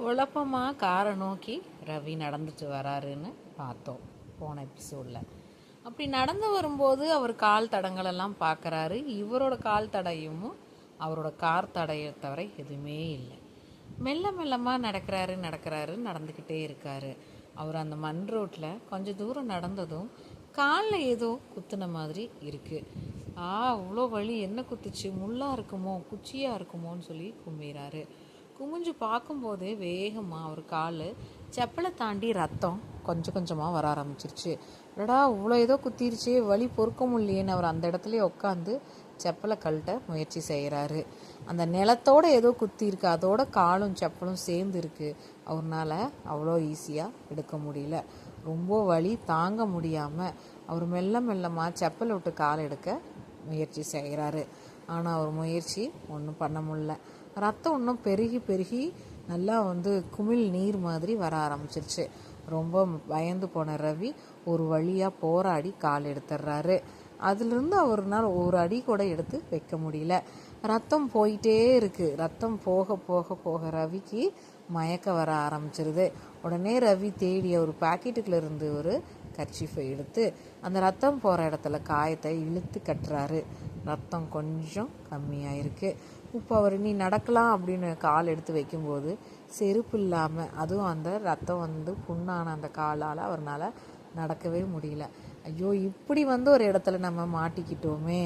குழப்பமாக காரை நோக்கி ரவி நடந்துட்டு வராருன்னு பார்த்தோம் போன எபிசோடில் அப்படி நடந்து வரும்போது அவர் கால் தடங்களெல்லாம் பார்க்குறாரு. இவரோட கால் தடையும் அவரோட கார் தடையை தவிர எதுவுமே இல்லை. மெல்ல மெல்லமாக நடக்கிறாரு நடக்கிறாரு நடந்துக்கிட்டே இருக்காரு. அவர் அந்த மண் ரோட்டில் கொஞ்சம் தூரம் நடந்ததும் காலில் ஏதோ குத்துன மாதிரி இருக்குது ஆ அவ்வளோ வலி. என்ன குத்துச்சு? முள்ளாக இருக்குமோ? குச்சியாக இருக்குமோன்னு சொல்லி கும்பிடுறாரு குமிஞ்சு பார்க்கும்போது வேகமாக அவர் கால் செப்பலை தாண்டி ரத்தம் கொஞ்சம் கொஞ்சமாக வர ஆரம்பிச்சிருச்சு. என்னடா இவ்வளோ ஏதோ குத்திருச்சு வலி பொறுக்க முடியலையேன்னு அவர் அந்த இடத்துலயே உட்காந்து செப்பலை கழட்ட முயற்சி செய்கிறாரு அந்த நிலத்தோட ஏதோ குத்தி இருக்கு அதோட காலும் செப்பலும் சேர்ந்து இருக்கு. அவர்னால அவ்வளோ ஈஸியாக எடுக்க முடியல. ரொம்ப வலி தாங்க முடியாமல் அவர் மெல்ல மெல்லமாக செப்பலை விட்டு கால் எடுக்க முயற்சி செய்கிறாரு ஆனால் அவர் முயற்சி ஒன்றும் பண்ண முடில ரத்தம் இன்னும் பெருகி பெருகி நல்லா வந்து குமிழ் நீர் மாதிரி வர ஆரம்பிச்சிருச்சு. ரொம்ப பயந்து போன ரவி ஒரு வழியாக போராடி கால் எடுத்துடுறாரு அதுலேருந்து அவர்னால் ஒரு அடி கூட எடுத்து வைக்க முடியல. ரத்தம் போயிட்டே இருக்குது ரத்தம் போக போக போக ரவிக்கு மயக்க வர ஆரம்பிச்சிருது. உடனே ரவி தேடி ஒரு பாக்கெட்டுக்குள்ள இருந்து ஒரு கர்ச்சிஃபை எடுத்து அந்த ரத்தம் போகிற இடத்துல காயத்தை இழுத்து கட்டுறாரு. ரத்தம் கொஞ்சம் கம்மியாயிருக்கு. இப்போ அவர் நீ நடக்கலாம் அப்படின்னு கால் எடுத்து வைக்கும்போது செருப்பு இல்லாமல் அதுவும் அந்த ரத்தம் வந்து புண்ணான அந்த காலால் அவர்னால நடக்கவே முடியல. ஐயோ இப்படி வந்து ஒரு இடத்துல நம்ம மாட்டிக்கிட்டோமே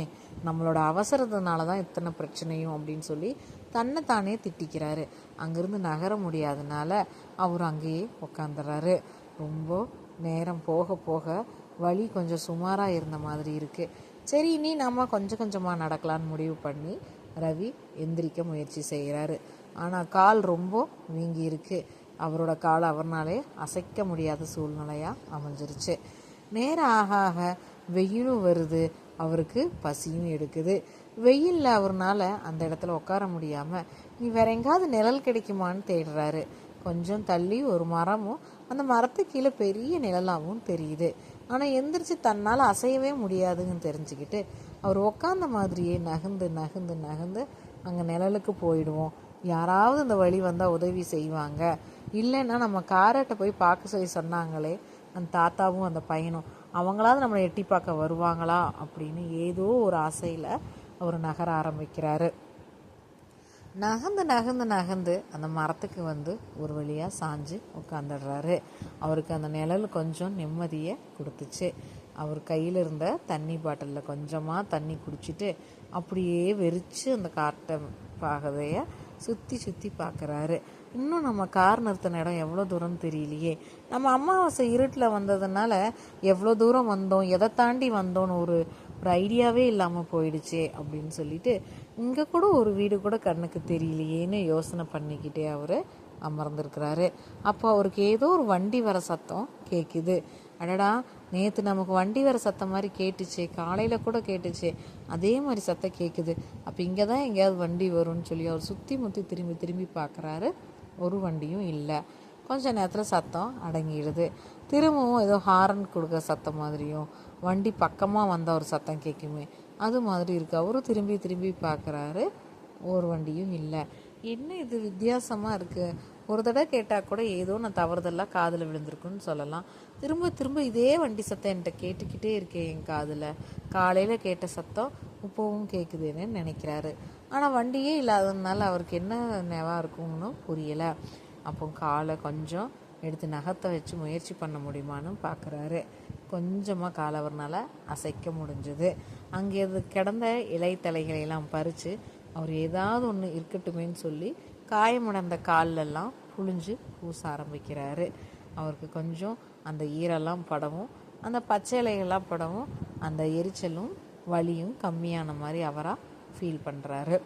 நம்மளோட அவசரத்தினால தான் இத்தனை பிரச்சனையும் அப்படின்னு சொல்லி தன்னை தானே திட்டிக்கிறாரு. அங்கேருந்து நகர முடியாதனால அவர் அங்கேயே உக்காந்துடுறாரு ரொம்ப நேரம் போக போக வழி கொஞ்சம் சுமாராக இருந்த மாதிரி இருக்குது சரி இனி நம்ம கொஞ்சம் கொஞ்சமாக நடக்கலான்னு முடிவு பண்ணி ரவி எந்திரிக்க முயற்சி செய்கிறாரு. ஆனால் கால் ரொம்ப வீங்கி இருக்கு அவரோட கால் அவர்னாலே அசைக்க முடியாத சூழ்நிலையாக அமைஞ்சிருச்சு. நேரம் ஆக ஆக வெயிலும் வருது. அவருக்கு பசியும் எடுக்குது. வெயிலில் அவர்னால அந்த இடத்துல உட்கார முடியாமல் நீ வேற எங்காவது நிழல் கிடைக்குமான்னு தேடுறாரு. கொஞ்சம் தள்ளி ஒரு மரமும் அந்த மரத்துக்கு கீழே பெரிய நிழலாகவும் தெரியுது. ஆனால் எந்திரிச்சு தன்னால் அசையவே முடியாதுன்னு தெரிஞ்சுக்கிட்டு அவர் உக்காந்த மாதிரியே நகர்ந்து நகர்ந்து நகர்ந்து அங்கே நிழலுக்கு போயிடுவோம். யாராவது இந்த வழி வந்தால் உதவி செய்வாங்க. இல்லைன்னா நம்ம காரட்டை போய் பார்க்க சொல்லி சொன்னாங்களே அந்த தாத்தாவும் அந்த பையனும் அவங்களாவது நம்மளை எட்டி பார்க்க வருவாங்களா அப்படின்னு ஏதோ ஒரு ஆசையில் அவர் நகர ஆரம்பிக்கிறாரு. நகர்ந்து நகர்ந்து நகர்ந்து அந்த மரத்துக்கு வந்து ஒரு வழியாக சாஞ்சு உட்காந்துடுறாரு அவருக்கு அந்த நிழல் கொஞ்சம் நிம்மதியை கொடுத்துச்சு. அவர் கையில் இருந்த தண்ணி பாட்டிலில் கொஞ்சமாக தண்ணி குடிச்சிட்டு அப்படியே வெறிச்சு அந்த காட்டை பாகதைய சுற்றி சுற்றி பார்க்குறாரு. இன்னும் நம்ம கார் நிறுத்தின இடம் எவ்வளோ தூரம் தெரியலையே. நம்ம அமாவாசை இருட்டில் வந்ததுனால எவ்வளோ தூரம் வந்தோம் எதை தாண்டி வந்தோன்னு ஒரு ஒரு ஐடியாவே இல்லாமல் போயிடுச்சே அப்படின்னு சொல்லிட்டு இங்கே கூட ஒரு வீடு கூட கண்ணுக்கு தெரியலையேன்னு யோசனை பண்ணிக்கிட்டே அவர் அமர்ந்திருக்கிறாரு. அப்போ அவருக்கு ஏதோ ஒரு வண்டி வர சத்தம் கேட்குது அடடா நேற்று நமக்கு வண்டி வர சத்தம் மாதிரி கேட்டுச்சு காலையில் கூட கேட்டுச்சு. அதே மாதிரி சத்தம் கேட்குது அப்போ இங்கே தான் எங்கேயாவது வண்டி வரும்னு சொல்லி அவர் சுற்றி முற்றி திரும்பி திரும்பி பார்க்குறாரு ஒரு வண்டியும் இல்லை. கொஞ்ச நேரத்தில் சத்தம் அடங்கிடுது. திரும்பவும் ஏதோ ஹாரன் கொடுக்க சத்தம் மாதிரியும் வண்டி பக்கமாக வந்த ஒரு சத்தம் கேட்குமே அது மாதிரி இருக்குது அவரும் திரும்பி திரும்பி பார்க்குறாரு ஒரு வண்டியும் இல்லை. என்ன இது வித்தியாசமாக இருக்குது ஒரு தடவை கேட்டால் கூட ஏதோ நான் தவறுதெல்லாம் காதில் விழுந்திருக்குன்னு சொல்லலாம். திரும்ப திரும்ப இதே வண்டி சத்தம் என்கிட்ட கேட்டுக்கிட்டே இருக்கேன் என் காதில். காலையில் கேட்ட சத்தம் இப்போவும் கேட்குதுன்னு நினைக்கிறாரு. ஆனால் வண்டியே இல்லாததுனால அவருக்கு என்ன நெவா இருக்கும்னு புரியலை. அப்போ காலை கொஞ்சம் எடுத்து நகத்தை வச்சு முயற்சி பண்ண முடியுமான்னு பார்க்குறாரு கொஞ்சமாக காலை அவர்னால அசைக்க முடிஞ்சது. அங்கே அது கிடந்த இலைத்தலைகளையெல்லாம் பறித்து அவர் ஏதாவது ஒன்று இருக்கட்டுமேன்னு சொல்லி காயமடைந்த கால்லெல்லாம் புழிஞ்சு பூச ஆரம்பிக்கிறாரு. அவருக்கு கொஞ்சம் அந்த ஈரெல்லாம் படவும் அந்த பச்சை இலைகள்லாம் படவும் அந்த எரிச்சலும் வலியும் கம்மியான மாதிரி அவராக ஃபீல் பண்ணுறாரு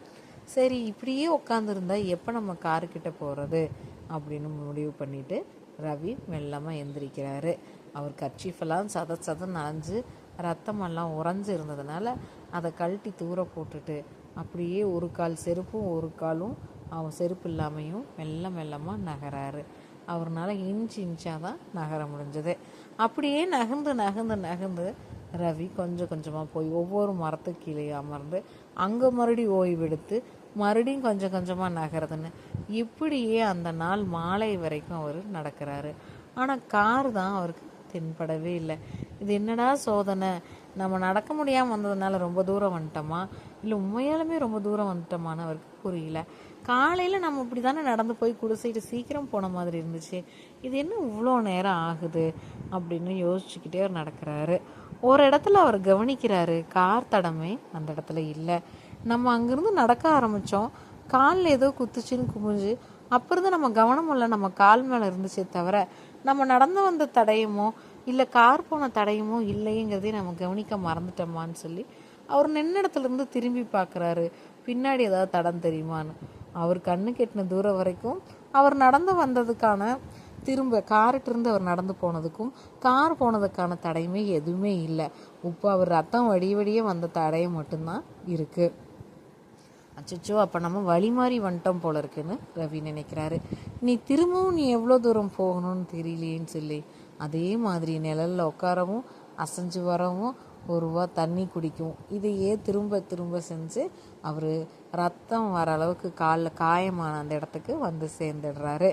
சரி இப்படியே உட்காந்துருந்தா எப்போ நம்ம காருக்கிட்ட போகிறது அப்படின்னு முடிவு பண்ணிட்டு ரவி மெல்லமாக எந்திரிக்கிறாரு. அவர் கர்ச்சீஃபெல்லாம் சத சதம் நனைஞ்சு ரத்தமெல்லாம் உறைஞ்சு இருந்ததுனால அதை கழட்டி தூர போட்டுட்டு அப்படியே ஒரு கால் செருப்பும் ஒரு காலும் அவன் செருப்பு இல்லாமையும் மெல்ல மெல்லமாக நகராரு. அவர்னால இன்ச்சு இன்ச்சாக தான் நகர முடிஞ்சது. அப்படியே நகர்ந்து நகர்ந்து நகர்ந்து ரவி கொஞ்சம் கொஞ்சமாக போய் ஒவ்வொரு மரத்து கீழே அமர்ந்து அங்கே மறுபடி ஓய்வெடுத்து மறுபடியும் கொஞ்சம் கொஞ்சமாக நகருதுன்னு இப்படியே அந்த நாள் மாலை வரைக்கும் அவர் நடக்கிறாரு. ஆனால் கார் தான் அவருக்கு தென்படவே இல்லை. இது என்னடா சோதனை? நம்ம நடக்க முடியாமல் வந்ததுனால ரொம்ப தூரம் வந்துட்டோமா? இல்லை உண்மையாலுமே ரொம்ப தூரம் வந்துட்டோமான்னு அவருக்கு புரியல. காலையில் நம்ம இப்படி தானே நடந்து போய் குடிசைட்டு சீக்கிரம் போன மாதிரி இருந்துச்சு. இது என்ன இவ்வளோ நேரம் ஆகுது அப்படின்னு யோசிச்சுக்கிட்டே அவர் நடக்கிறாரு. ஒரு இடத்துல அவர் கவனிக்கிறாரு கார் தடமே அந்த இடத்துல இல்லை. நம்ம அங்கேருந்து நடக்க ஆரம்பித்தோம் காலில் ஏதோ குத்துச்சுன்னு குமிஞ்சு அப்போருந்து நம்ம கவனம் இல்லை நம்ம கால் மேலே இருந்துச்சே தவிர நம்ம நடந்து வந்த தடயமோ இல்லை கார் போன தடயமோ இல்லைங்கிறதே நம்ம கவனிக்க மறந்துட்டோமான்னு சொல்லி அவர் நின்ன இடத்துல இருந்து திரும்பி பார்க்குறாரு பின்னாடி ஏதாவது தடம் தெரியுமான்னு. அவர் கண்ணு கெட்டின தூரம் வரைக்கும் அவர் நடந்து வந்ததுக்கான திரும்ப கார்கிட்ட இருந்து அவர் நடந்து போனதுக்கும் கார் போனதுக்கான தடையுமே எதுவுமே இல்லை. இப்போ அவர் ரத்தம் வடிய வடிய வந்த தடையை மட்டும்தான் இருக்குது அச்சோ அப்போ நம்ம வழி மாறி வந்துட்டோம் போல இருக்குன்னு ரவி நினைக்கிறாரு. நீ திரும்பவும் நீ எவ்வளோ தூரம் போகணும்னு தெரியலையேன்னு சொல்லி அதே மாதிரி நிழலில் உட்காரவும் அசைஞ்சு வரவும் ஒரு ரூபா தண்ணி குடிக்கும். இதையே திரும்ப திரும்ப செஞ்சு அவர் ரத்தம் வர அளவுக்கு காலில் காயமான அந்த இடத்துக்கு வந்து சேர்ந்துடுறாரு.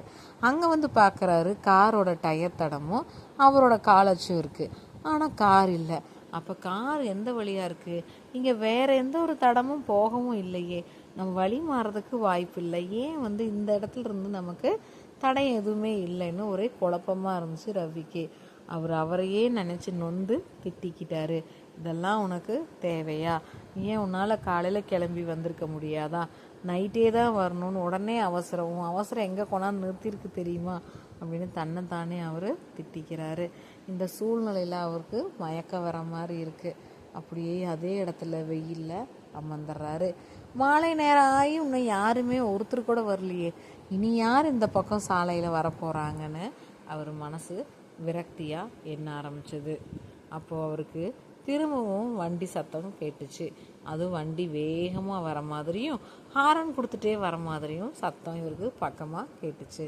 அங்கே வந்து பார்க்குறாரு காரோட டயர் தடமும் அவரோட காலச்சும் இருக்குது ஆனால் கார் இல்லை. அப்போ கார் எந்த வழியாக இருக்குது இங்கே வேறு எந்த ஒரு தடமும் போகவும் இல்லையே. நம்ம வழி மாறதுக்கு வாய்ப்பு இல்லை. ஏன் வந்து இந்த இடத்துல இருந்து நமக்கு தடை எதுவுமே இல்லைன்னு ஒரே குழப்பமாக இருந்துச்சு ரவிக்கு. அவர் அவரையே நினச்சி நொந்து திட்டிக்கிட்டாரு. இதெல்லாம் உனக்கு தேவையா? ஏன் உன்னால் காலையில் கிளம்பி வந்திருக்க முடியாதா? நைட்டே தான் வரணும்னு உடனே அவசரம். உன் அவசரம் எங்கே கொண்டாந்து நிறுத்திருக்கு தெரியுமா? அப்படின்னு தன்னைத்தானே அவர் திட்டிக்கிறாரு. இந்த சூழ்நிலையில் அவருக்கு மயக்கம் வர மாதிரி இருக்குது அப்படியே அதே இடத்துல வெயிலில் அமர்ந்துடுறாரு மாலை நேரம் ஆகி இன்னும் யாருமே ஒருத்தர் கூட வரலையே. இனி யார் இந்த பக்கம் சாலையில் வரப்போகிறாங்கன்னு அவர் மனசு விரக்தியாக எண்ண ஆரம்பிச்சது? அப்போது அவருக்கு திரும்பவும் வண்டி சத்தம் கேட்டுச்சு. அதுவும் வண்டி வேகமாக வர மாதிரியும் ஹாரன் கொடுத்துட்டே வர மாதிரியும் சத்தம் இவருக்கு பக்கமாக கேட்டுச்சு.